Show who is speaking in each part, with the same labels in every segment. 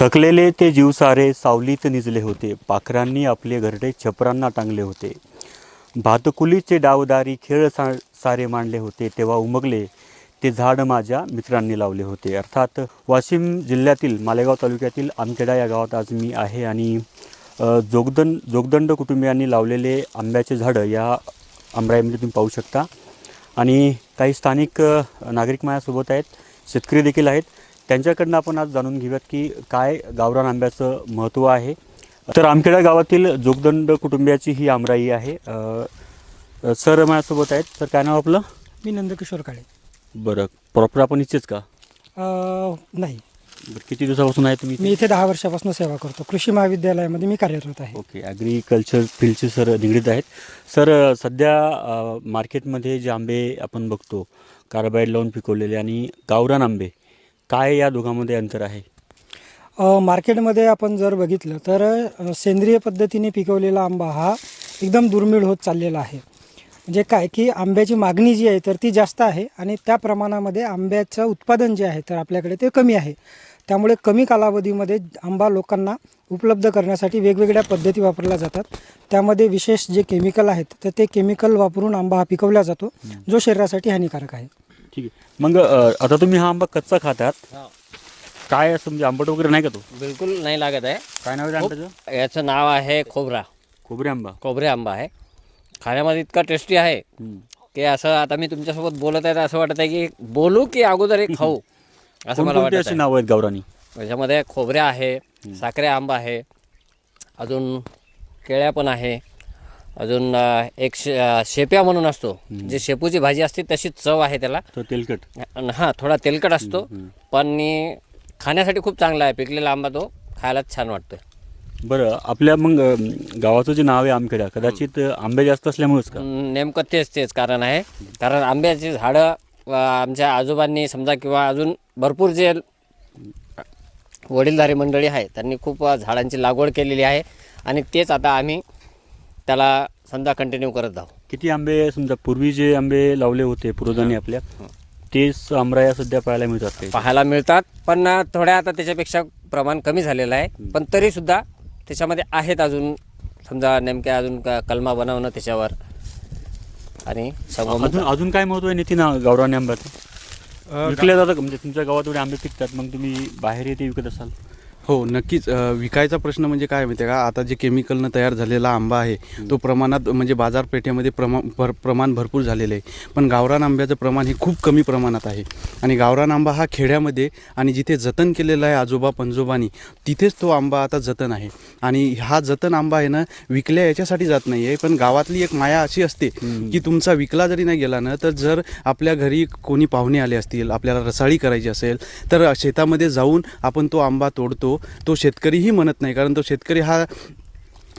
Speaker 1: थकलेले ते जीव सारे सावलीत निजले होते. पाखरांनी आपले घरडे छपरांना टांगले होते. भातकुलीचे डावदारी खेळ सा सारे मांडले होते. तेव्हा उमगले ते झाड माझ्या मित्रांनी लावले होते. अर्थात वाशिम जिल्ह्यातील मालेगाव तालुक्यातील आमखेडा या गावात आज मी आहे आणि अ, जोगदंड जोगदंड कुटुंबियांनी लावलेले आंब्याचे झाडं या आंब्राईमध्ये तुम्ही पाहू शकता. आणि काही स्थानिक नागरिक माझ्यासोबत आहेत. शेतकरी देखील आहेत. त्यांच्याकडनं आपण आज जाणून घेऊयात की काय गावरान आंब्याचं महत्त्व आहे. तर आमखेडा गावातील जोगदंड कुटुंबियाची ही आमराई आहे. अ, सर माझ्यासोबत आहेत. सर काय नाव आपलं?
Speaker 2: मी नंदकिशोर काळे.
Speaker 1: बरं. प्रॉपर आपण इथेच का?
Speaker 2: अ, नाही.
Speaker 1: बरं किती दिवसापासून आहे तुम्ही
Speaker 2: मी इथे? दहा वर्षापासून सेवा करतो. कृषी महाविद्यालयामध्ये मी कार्यरत आहे.
Speaker 1: ओके. ॲग्रिकल्चर फील्डचे सर निगडीत आहेत. सर सध्या अ, मार्केटमध्ये जे आंबे आपण बघतो कार्बाईड लावून पिकवलेले आणि गावरान आंबे काय या दोघांमध्ये अंतर आहे?
Speaker 2: मार्केटमध्ये आपण जर बघितलं तर अ, सेंद्रिय पद्धतीने पिकवलेला आंबा हा एकदम दुर्मिळ होत चाललेला आहे. म्हणजे काय की आंब्याची मागणी जी आहे तर ती जास्त आहे आणि त्या प्रमाणामध्ये आंब्याचं उत्पादन जे आहे तर आपल्याकडे ते कमी आहे. त्यामुळे कमी कालावधीमध्ये आंबा लोकांना उपलब्ध करण्यासाठी वेगवेगळ्या पद्धती वापरल्या जातात. त्यामध्ये विशेष जे केमिकल आहेत तर ते केमिकल वापरून आंबा हा पिकवला जातो जो शरीरासाठी हानिकारक आहे.
Speaker 1: ठीक आहे. मग अ, आता तुम्ही हा आंबा कच्चा खातात. काय असं म्हणजे आंबट वगैरे नाही का तो?
Speaker 3: बिलकुल नाही लागत आहे.
Speaker 1: काय नाव आहे आंब्याचं
Speaker 3: याचं नाव आहे खोबरा.
Speaker 1: खोबरे आंबा.
Speaker 3: खोबरे आंबा आहे. खाण्यामध्ये इतका टेस्टी आहे
Speaker 1: हम्म.
Speaker 3: की असं आता मी तुमच्यासोबत बोलत आहे तर असं वाटत आहे की बोलू की अगोदर एक खाऊ असं मला
Speaker 1: कोणकोणते
Speaker 3: वाटत
Speaker 1: असे
Speaker 3: आहे.
Speaker 1: नाव आहेत गावरानी?
Speaker 3: त्याच्यामध्ये खोबऱ्या आहे साखरे आंबा आहे अजून केळ्या पण आहे. अजून अं, एक शे अं, शेप्या म्हणून असतो. जे शेपूची भाजी असते तशी चव आहे त्याला.
Speaker 1: तर तेलकट.
Speaker 3: अन हा थोडा तेलकट असतो. पण नी खाण्यासाठी खूप चांगला आहे. पिकलेला आंबा तो खायलाच छान वाटतोय.
Speaker 1: बरं आपल्या मग अ, गावाचं जे नाव आहे आमखेडा कदाचित अ, आंबे जास्त असल्यामुळेच का?
Speaker 3: नेमकं तेच तेच कारण आहे. कारण आंब्याची झाडं अ, आमच्या आजोबांनी समजा किंवा अजून भरपूर जे वडीलधारी मंडळी आहे त्यांनी खूप अ, झाडांची लागवड केलेली आहे. आणि तेच आता आम्ही त्याला समजा कंटिन्यू करत आहोत
Speaker 1: किती आंबे समजा पूर्वी जे आंबे लावले होते पूर्वजांनी आपल्या तेच आमराया सध्या पाहायला मिळतात काही
Speaker 3: पाहायला मिळतात पण थोड्या आता त्याच्यापेक्षा प्रमाण कमी झालेलं आहे. पण तरीसुद्धा त्याच्यामध्ये आहेत अजून समजा नेमक्या अजून क- कलमा बनवणं त्याच्यावर. आणि संगोपन
Speaker 1: अजून अजून काय महत्त्व आहे नितीन गावरानी आंब्याचं? विकल्या जातं का? म्हणजे तुमच्या गावात एवढे आंबे पिकतात मग तुम्ही बाहेर येते विकत असाल?
Speaker 4: हो नक्कीच. अ, विकायचा प्रश्न म्हणजे काय माहिती आहे का? आता जे केमिकलनं तयार झालेला आंबा आहे तो प्रमाणात म्हणजे बाजारपेठेमध्ये प्रमा भर प्रमाण भरपूर झालेलं आहे. पण गावरान आंब्याचं प्रमाण हे खूप कमी प्रमाणात आहे. आणि गावरान आंबा हा खेड्यामध्ये आणि जिथे जतन केलेलं आहे आजोबा पंजोबानी तिथेच तो आंबा आता जतन आहे. आणि हा जतन आंबा आहे ना विकल्या याच्यासाठी जात नाही आहे पण गावातली एक माया अशी असते की तुमचा विकला जरी नाही गेला ना तर जर आपल्या घरी कोणी पाहुणे आले असतील आपल्याला रसाळी करायची असेल तर शेतामध्ये जाऊन आपण तो आंबा तोडतो तो शेतकरीही म्हणत नाही. कारण तो शेतकरी हा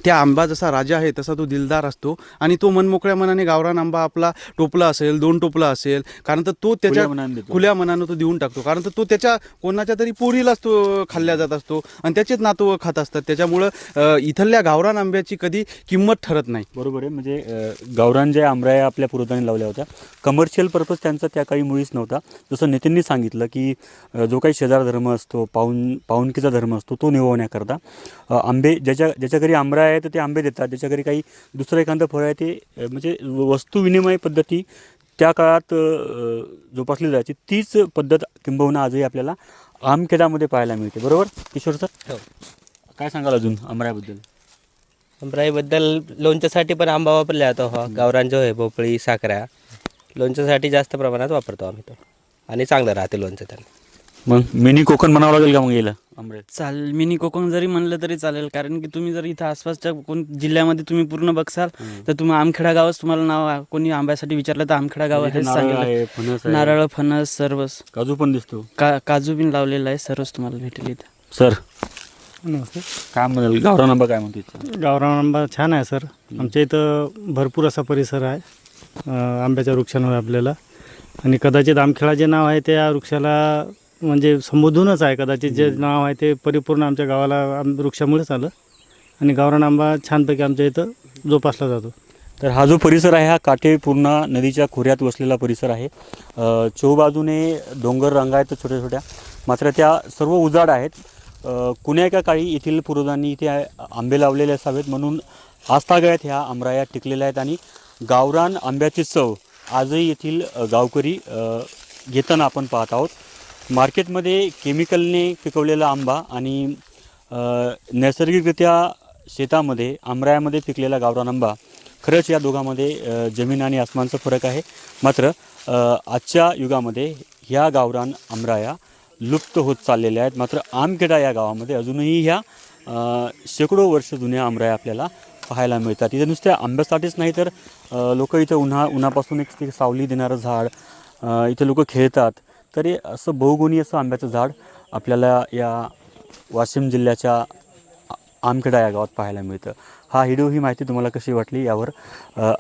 Speaker 4: त्या आंबा जसा राजा आहे तसा तो दिलदार असतो. आणि तो मनमोकळ्या मनाने गावरान आंबा आपला टोपला असेल दोन टोपला असेल कारण तर तो त्याच्या
Speaker 1: खुल्या मनाने देतो.
Speaker 4: खुल्या मनानं तो देऊन टाकतो. कारण तर तो त्याच्या कोणाच्या तरी पोरीलाच तो खाल्ल्या जात असतो आणि त्याचेच नातू खात असतात. त्याच्यामुळं इथल्या गावरान आंब्याची कधी किंमत ठरत नाही.
Speaker 1: बरोबर आहे. म्हणजे गावरान ज्या आमराया आपल्या पूर्वजांनी लावल्या होत्या कमर्शियल पर्पज त्यांचा त्या काही मुळीच नव्हता. जसं नितीननी सांगितलं की जो काही शेजार धर्म असतो पाऊन पाऊनकीचा धर्म असतो तो निभवण्याकरता आंबे ज्याच्या ज्याच्या घरी आंबरा आहे तर ते आंबे देतात. ज्याच्या घरी काही दुसरं एखादं फळ आहे ते म्हणजे वस्तू विनिमय पद्धती त्या काळात जोपासली जायची. तीच पद्धत किंबहुना आजही आपल्याला आमखेडामध्ये पाहायला मिळते. बरोबर? किशोर सर?
Speaker 5: हो.
Speaker 1: काय सांगाल अजून आमरायाबद्दल
Speaker 5: आंब्राईबद्दल लोणच्यासाठी पण आंबा वापरला जातो हा. गावरान जो आहे भोपळी साखऱ्या लोणच्यासाठी जास्त प्रमाणात वापरतो आम्ही तो. आणि चांगलं राहते लोणचं त्याने.
Speaker 1: मग मिनी कोकण म्हणावं लागेल का मग गेलं आमरायात
Speaker 6: चालेल मिनी कोकण जरी म्हणलं तरी चालेल कारण की तुम्ही जर इथं आसपासच्या कोण जिल्ह्यामध्ये तुम्ही पूर्ण बघसाल तर तुम्ही आमखेडा गावच तुम्हाला नाव. कोणी आंब्यासाठी विचारलं तर आमखेडा गाव
Speaker 1: इथे
Speaker 6: आहे
Speaker 1: नारळ फणस आहे.
Speaker 6: नारळ फणस सर्वच.
Speaker 1: काजू पण दिसतो.
Speaker 6: का काजू बिन लावलेलं आहे सर्वच तुम्हाला भेटेल इथं.
Speaker 1: सर
Speaker 2: नमस्ते
Speaker 1: काय म्हणाल? गावरान आंबा काय म्हणतो इथं?
Speaker 2: गावरान आंबा छान आहे सर. आमच्या इथं भरपूर असा परिसर आहे अं, आंब्याच्या वृक्षांवर आपल्याला. आणि कदाचित आमखेडा जे नाव आहे त्या वृक्षाला म्हणजे संबोधूनच आहे कदाचित जे नाव आहे ते परिपूर्ण आमच्या गावाला आम वृक्षामुळेच आलं. आणि गावरान आंबा छानपैकी आमच्या इथं जोपासला जातो.
Speaker 1: तर हा जो परिसर आहे हा काटे पूर्णा नदीच्या खोऱ्यात वसलेला परिसर आहे. चोबाजूने डोंगर रांगा आहेत छोट्या छोट्या. मात्र त्या सर्व उजाड आहेत. कुण्या एका काळी येथील पूर्वजांनी इथे आंबे लावलेले असावेत म्हणून आजतागायत ह्या आंबराया टिकलेल्या आहेत आणि गावरान आंब्याची चव आजही येथील गावकरी घेताना आपण पाहत आहोत. मार्केटमध्ये केमिकलने पिकवलेला आंबा आणि नैसर्गिकरित्या शेतामध्ये आमरायामध्ये पिकलेला गावरान आंबा खरंच या दोघांमध्ये जमीन आणि आसमानचा फरक आहे. मात्र आजच्या युगामध्ये ह्या गावरान आमराया लुप्त होत चाललेल्या आहेत. मात्र आमखेडा या गावामध्ये अजूनही ह्या शेकडो वर्ष जुन्या आमराया आपल्याला पाहायला मिळतात. इथे नुसत्या आंब्यासाठीच नाही तर लोक इथं उन्हा उन्हापासून एक ते सावली देणारं झाड इथे लोक खेळतात. तरी असं बहुगुणी असं आंब्याचं झाड आपल्याला या वाशिम जिल्ह्याच्या आमखेडा या गावात पाहायला मिळतं. हा व्हिडिओ ही माहिती तुम्हाला कशी वाटली यावर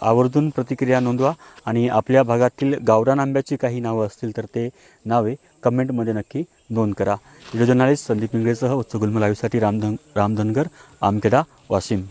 Speaker 1: आवर्जून प्रतिक्रिया नोंदवा आणि आपल्या भागातील गावरान आंब्याची काही नावं असतील तर ते नावे कमेंटमध्ये नक्की नोंद करा. व्हिडिओ जर्नालिस्ट संदीप इंगळेसह उत्सव गुलमल लाईव्हसाठी रामधन रामधनगर आमखेडा वाशिम.